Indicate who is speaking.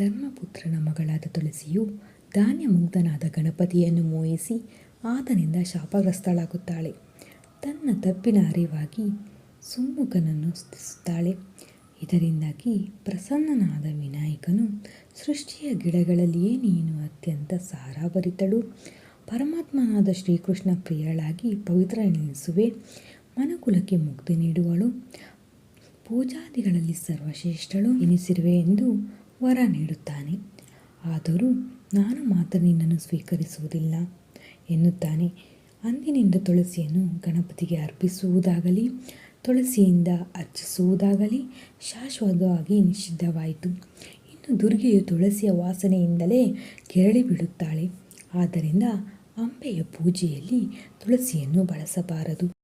Speaker 1: ಧರ್ಮಪುತ್ರನ ಮಗಳಾದ ತುಳಸಿಯು ಧಾನ್ಯ ಮುಗ್ಧನಾದ ಗಣಪತಿಯನ್ನು ಮೋಹಿಸಿ ಆತನಿಂದ ಶಾಪಗ್ರಸ್ತಳಾಗುತ್ತಾಳೆ ತನ್ನ ತಪ್ಪಿನ ಅರಿವಾಗಿ ಸುಮ್ಮುಖನನ್ನು ಸ್ತಿಸುತ್ತಾಳೆ ಇದರಿಂದಾಗಿ ಪ್ರಸನ್ನನಾದ ವಿನಾಯಕನು ಸೃಷ್ಟಿಯ ಗಿಡಗಳಲ್ಲಿಯೇ ನೀನು ಅತ್ಯಂತ ಸಾರಾಭರಿತಳು. ಪರಮಾತ್ಮನಾದ ಶ್ರೀಕೃಷ್ಣ ಪ್ರಿಯಳಾಗಿ ಪವಿತ್ರ ನೆನೆಸುವೆ ಮನುಕುಲಕ್ಕೆ ಮುಕ್ತಿ ನೀಡುವಳು. ಪೂಜಾದಿಗಳಲ್ಲಿ ಸರ್ವಶ್ರೇಷ್ಠಳು ಎನಿಸಿರುವೆ ಎಂದು ವರ ನೀಡುತ್ತಾನೆ. ಆದರೂ ನಾನು ಮಾತ್ರ ನಿನ್ನನ್ನು ಸ್ವೀಕರಿಸುವುದಿಲ್ಲ. ಎನ್ನುತ್ತಾನೆ. ಅಂದಿನಿಂದ ತುಳಸಿಯನ್ನು ಗಣಪತಿಗೆ ಅರ್ಪಿಸುವುದಾಗಲಿ, ತುಳಸಿಯಿಂದ ಅರ್ಚಿಸುವುದಾಗಲಿ ಶಾಶ್ವತವಾಗಿ ನಿಷಿದ್ಧವಾಯಿತು. ಇನ್ನು ದುರ್ಗೆಯು ತುಳಸಿಯ ವಾಸನೆಯಿಂದಲೇ ಕೆರಳಿ ಬಿಡುತ್ತಾಳೆ ಆದ್ದರಿಂದ ಅಂಬೆಯ ಪೂಜೆಯಲ್ಲಿ ತುಳಸಿಯನ್ನು ಬಳಸಬಾರದು.